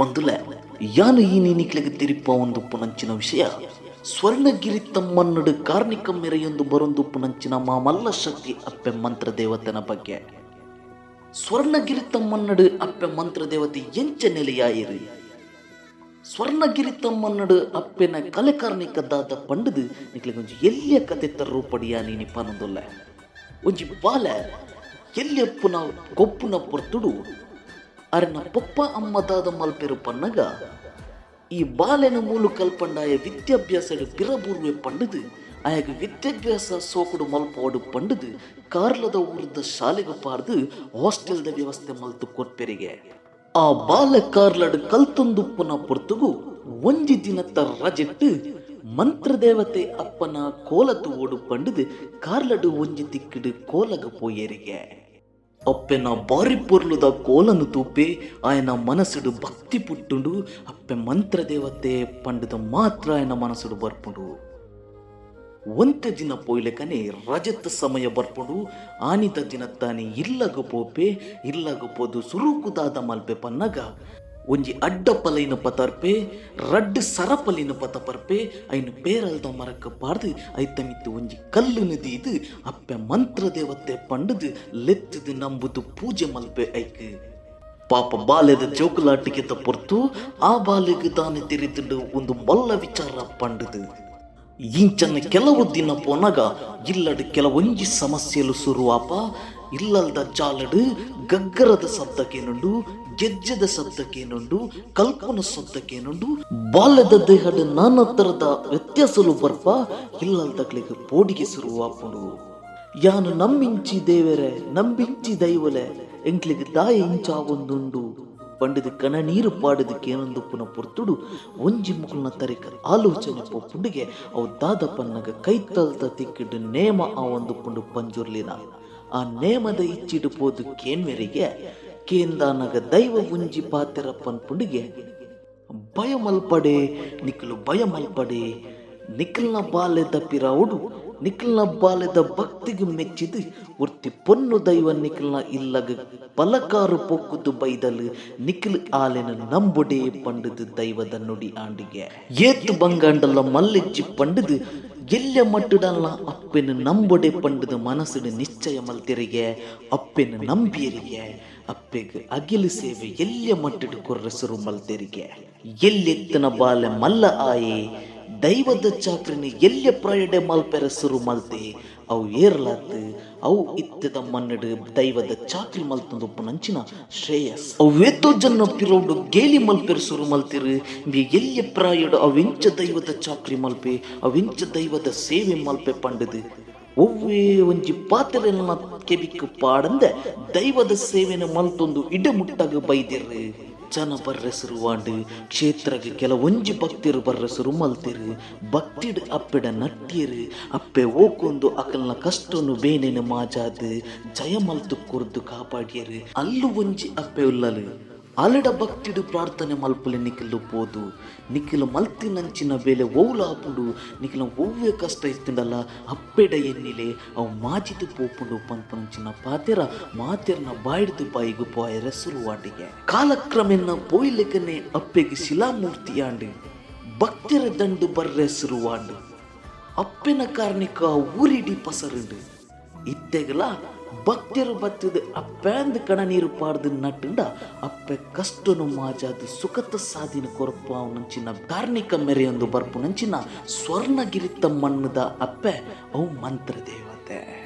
ಬಂದುಲೆ ಯಾನು ಈ ನೀನಿಕ್ಲೆಗೆ ತಿರಿಪ ಒಂದು ಪುನಂಚಿನ ವಿಷಯ? ಸ್ವರ್ಣಗಿರಿ ತಮ್ಮನ್ನಡು ಕಾರ್ಣಿಕ ಮೆರೆಯೊಂದು ಬರೊಂದು ಪುನಂಚಿನ ಮಾಮಲ್ಲ ಶಕ್ತಿ ಅಪ್ಪೆ ಮಂತ್ರ ದೇವತೆನ ಬಗ್ಗೆ. ಸ್ವರ್ಣಗಿರಿ ತಮ್ಮನ್ನಡು ಅಪ್ಪೆ ಮಂತ್ರ ದೇವತೆ ಎಂಚ ನೆಲೆಯಾಯಿರಿ. ಸ್ವರ್ಣಗಿರಿ ತಮ್ಮನ್ನಡು ಅಪ್ಪೆನ ಕಲೆ ಕಾರ್ಣಿಕದಾದ ಪಂಡದು ನಿಕ್ಲಿಗೆ ಒಂಜಿ ಎಲ್ಲಿಯ ಕತೆ ತರೂ ಪಡಿಯ ನೀನಿಪ್ಪ ಅನ್ನೊಂದುಲ್ಲ. ಒಂಜಿ ಬಾಲ ಎಲ್ಲಿಯಪ್ಪನ ಕೊಪ್ಪುನ ಪೊರ್ತುಡು ಅರನ ಪಪ್ಪ ಅಮ್ಮದಾದ ಮಲ್ಪೆರು ಪನ್ನಗ. ಈ ಬಾಲೆನ ಮೂಲು ಕಲ್ಪಂಡಾಯ ವಿದ್ಯಾಭ್ಯಾಸಡು ಬಿರಬೂರ್ವೆ ಪಂಡದು, ಆಯಾಗ ವಿದ್ಯಾಭ್ಯಾಸ ಸೋಕುಡು ಮಲ್ಪವಾಡು ಪಂಡದು, ಕಾರ್ಲದ ಊರದ ಶಾಲೆಗೆ ಪಾರ್ದು ಹಾಸ್ಟೆಲ್ದ ವ್ಯವಸ್ಥೆ ಮಲ್ತು ಕೊಟ್ಪೆರಿಗೆ ಆ ಬಾಲ ಕಾರ್ಲಡು ಕಲ್ತೊಂದುಪ್ಪನ ಪೊರ್ತುಗು ಒಂಜಿ ದಿನತ್ತ ರಜೆಟ್ಟು ಮಂತ್ರದೇವತೆ ಅಪ್ಪನ ಕೋಲತು ಓಡು ಪಂಡದು, ಕಾರ್ಲಡು ಒಂಜಿ ತಿಕ್ಕಿಡು ಕೋಲಗ ಪೋಯರಿಗೆ. ಅಪ್ಪೆನ ಬಾರಿ ಪೊರ್ಲುದ ಕೋಲನು ತೂಪೆ ಆಯನ ಮನಸ್ಸುಡು ಭಕ್ತಿ ಪುಟ್ಟುಂಡು ಅಪ್ಪೆ ಮಂತ್ರ ದೇವತೆ ಪಂಡದ ಮಾತ್ರ ಆಯನ ಮನಸ್ಸುಡು ಬರ್ಪುಂಡು. ಒಂತೆ ದಿನ ಪೋಯ್ಲೆಕನೆ ರಜತ ಸಮಯ ಬರ್ಪುಂಡು. ಆನಿದ ದಿನ ತಾನೆ ಇಲ್ಲಗ ಪೋಪೆ, ಇಲ್ಲಗ ಪೋದು ಸುರುಕುದಾದ ಮಲ್ಪೆ ಪನ್ನಗ. ಒಂಜಿ ಅಡ್ಡ ಪಲೈನ ಪತರ್ಪೆ, ರಡ್ಡ್ ಸರಪಲಿನ ಪತ ಪರ್ಪೆ ಐನು ಪೇರಲ್ದ ಮರಕ್ಕ ಪಾರ್ದು ಐತ ಮಿತ್ತು ಒಂಜಿ ಕಲ್ಲು ನದಿದು ಅಪ್ಪೆ ಮಂತ್ರ ದೇವತೆ ಪಂಡದು, ಲೆತ್ತದು ನಂಬುದು ಪೂಜೆ ಮಲ್ಪೆ ಐಕ್. ಪಾಪ ಬಾಲ್ಯದ ಜೋಕುಲಾಟಿಗೆ ಪೊರ್ತು, ಆ ಬಾಲ್ಯಗೆ ತಾನೆ ತಿರಿದುಂಡು ಒಂದು ಮಲ್ಲ ವಿಚಾರ ಪಂಡದು. ಇಂಚನ್ನ ಕೆಲವು ದಿನ ಪೋನಾಗ ಇಲ್ಲಡ ಕೆಲವೊಂಜಿ ಸಮಸ್ಯೆಲು ಶುರುವಾಪ ಇಲ್ಲಲ್ದ ಜಾಲಡು, ಗಗ್ಗರದ ಶಬ್ದಕ್ಕೇನುಂಡು, ಗೆಜ್ಜೆದ ಶಬ್ದಕ್ಕೇನುಂಡು, ಕಲ್ಪನ ಶಬ್ದಕ್ಕೇನುಂಡು, ಬಾಲ್ಯದ ದೇಹದ ನಾನಾ ತರದ ವ್ಯತ್ಯಾಸಲು ಬರ್ಪ ಇಲ್ಲಲ್ದಗಳಿಗೆ ಪೋಡಿಗೆ ಶುರುವಾಪುಡು. ಯಾನು ನಂಬಿಂಚಿ ದೇವರೇ, ನಂಬಿಂಚಿ ದೈವಲೆ, ಎಂಕ್ಲಿಗೆ ದಾಯ ಇಂಚಾವೊಂದುಂಡು. ಪಂಡಿದ ಕಣ ನೀರು ಪಾಡಿದ ಪುನ ಪೊರ್ತುಡು, ಒಂಜಿ ಮುಗುಲ್ನ ತರಿಕ ಆಲೋಚನೆ ಪೊಪ್ಪುಂಡಿಗೆ, ಅವು ದಾದ ಪನ್ನಗ ಕೈತಲ್ದ ತಿಕ್ಕಿಡು ನೇಮ ಆ ಒಂದು ಪುಂಡು ಪಂಜುರ್ಲಿನ. ಆ ನೇಮದ ಇಚ್ಚಿಡು ಪೋದು ಕೇನ್ವೆರಿಗೆ ಕೇಂದಾನಗ ದೈವ ಉಂಜಿ ಪಾತೆರಪ್ಪನ್ ಪುಂಡಿಗೆ ಭಯ ಮಲ್ಪಡೆ ನಿಖಲು ಭಯ ಮಲ್ಪಡೆ ನಿಖಲ್ನ ಬಾಲ್ಯದ ಪಿರಾವುಡು, ನಿಖಲ್ನ ಬಾಲ್ಯದ ಭಕ್ತಿಗೆ ಮೆಚ್ಚಿದು, ಉರ್ತಿ ಪೊನ್ನು ದೈವ ನಿಖಲ್ನ ಇಲ್ಲಗ ಪಲಕಾರು ಪೊಕ್ಕುದು ಬೈದಲು ನಿಖಲ್ ಆಲೆನ ನಂಬುಡೆ ಪಂಡದು ದೈವದ ನುಡಿ ಆಂಡಿಗೆ. ಏತು ಬಂಗಾಂಡಲ್ಲ ಮಲ್ಲಿಚ್ಚಿ ಪಂಡದು ಎಲ್ಲ ಮಟ್ಟಡಲ್ಲ, ಅಪ್ಪೆನ ನಂಬೊಡೆ ಪಂಡದ ಮನಸ್ಸಿನ ನಿಶ್ಚಯ ಮಲ್ತಿರಿಗೆ, ಅಪ್ಪೆನ ನಂಬಿಯರಿಗೆ, ಅಪ್ಪೆಗೆ ಅಗಿಲು ಸೇವೆ ಎಲ್ಲೆ ಮಟ್ಟಿಡು ಕೊರ್ರಸರು ಮಲ್ತೆರಿಗೆ. ಎಲ್ಲೆತ್ತನ ಬಾಲೆ ಮಲ್ಲ ಆಯೆ, ದೈವದ ಚಾಕ್ರಿನ ಎಲ್ಲೆ ಪ್ರಯಡೆ ಮಲ್ಪೆರಸರು ಮಲ್ತೆ, ಅವು ಏರ್ಲಾತ್ ಅವು ಇತ್ತದ ಮನ್ನಡು ದೈವದ ಚಾಕ್ರಿ ಮಲ್ತಂದು ನಂಚಿನ ಶ್ರೇಯಸ್. ಅವೇತೋ ಜನ ಪಿರೋಡು ಗೇಲಿ ಮಲ್ಪೆರಸರು ಮಲ್ತಿರು. ಬಿ ಎಲ್ಲಿ ಪ್ರಾಯಡು ಅವೆಂಚ ದೈವದ ಚಾಕ್ರಿ ಮಲ್ಪೆ, ಅವೆಂಚ ದೈವದ ಸೇವೆ ಮಲ್ಪೆ ಪಂಡದು. ಒವ್ವೇ ಒಂಜಿ ಪಾತ್ರೆಲ್ಲ ಕೆಬಿಕ್ಕು ಪಾಡಂದ ದೈವದ ಸೇವೆನ ಮಲ್ತೊಂದು ಇಡಮುಟ್ಟಾಗ ಬೈದಿರ್ರು. ಜನ ಬರ್ರೆಸರು ವಾಂಡು, ಕ್ಷೇತ್ರಕ್ಕೆ ಕೆಲವೊಂಜಿ ಭಕ್ತಿರು ಬರ್ರೆಸರು ಮಲ್ತಿರು. ಭಕ್ತಿಡ್ ಅಪ್ಪೆಡ ನಟ್ಟಿಯರು ಅಪ್ಪೆ ಓಕೊಂದು ಅಕಲ್ನ ಕಷ್ಟನು ಬೇನೆನ ಮಾಜಾದು. ಜಯ ಮಲ್ತು ಕುರ್ದು ಕಾಪಾಡ್ಯರು. ಅಲ್ಲು ಒಂಜಿ ಅಪ್ಪೆ ಉಲ್ಲಲು. ಅಲಡ ಭಕ್ತಿಡು ಪ್ರಾರ್ಥನೆ ಮಲ್ಪಲೆ ನಿಖಿಲು ಪೋದು. ನಿಖಿಲು ಮಲ್ತಿನಂಚಿನ ಬೇಲೆ ಓಲಾಪುಡು ನಿಖಿಲ ಒವ್ವೆ ಕಷ್ಟ ಇತ್ತಿಂಡಲ್ಲ ಅಪ್ಪೆಡ ಎನ್ನಿಲೆ. ಅವು ಮಾಜಿದು ಪೋಪುಂಡು ಪಂಪನಂಚಿನ ಪಾತೆರ, ಮಾತೆರ್ನ ಬಾಯಿಡಿದು ಬಾಯಿಗು ಪಾಯರ ಸುರುವಾಟಿಗೆ. ಕಾಲಕ್ರಮೆನ್ನ ಪೋಯ್ಲೆಗನೆ ಅಪ್ಪೆಗೆ ಶಿಲಾಮೂರ್ತಿಯಾಂಡು ಭಕ್ತಿರ ದಂಡು ಬರ್ರೆ ಸುರುವಾಂಡು. ಅಪ್ಪೆನ ಕಾರ್ಣಿಕ ಊರಿಡಿ ಪಸರುಂಡು. ಇತ್ತೆಗಲ ಭಕ್ತರು ಬತ್ತಿದ ಅಪ್ಪೆಂದು ಕಣ ನೀರು ಪಾಡ್ದು ನಟ್ಟಿಂದ ಅಪ್ಪೆ ಕಷ್ಟನು ಮಾಜಾದು ಸುಖತ ಸಾಧಿನ ಕೊರಪು ನಂಚಿನ ಧಾರ್ಮಿಕ ಮೆರೆಯೊಂದು ಬರ್ಪು ನಂಚಿನ ಸ್ವರ್ಣಗಿರಿತ ಮಣ್ಣದ ಅಪ್ಪೆ ಅವು ಮಂತ್ರ ದೇವತೆ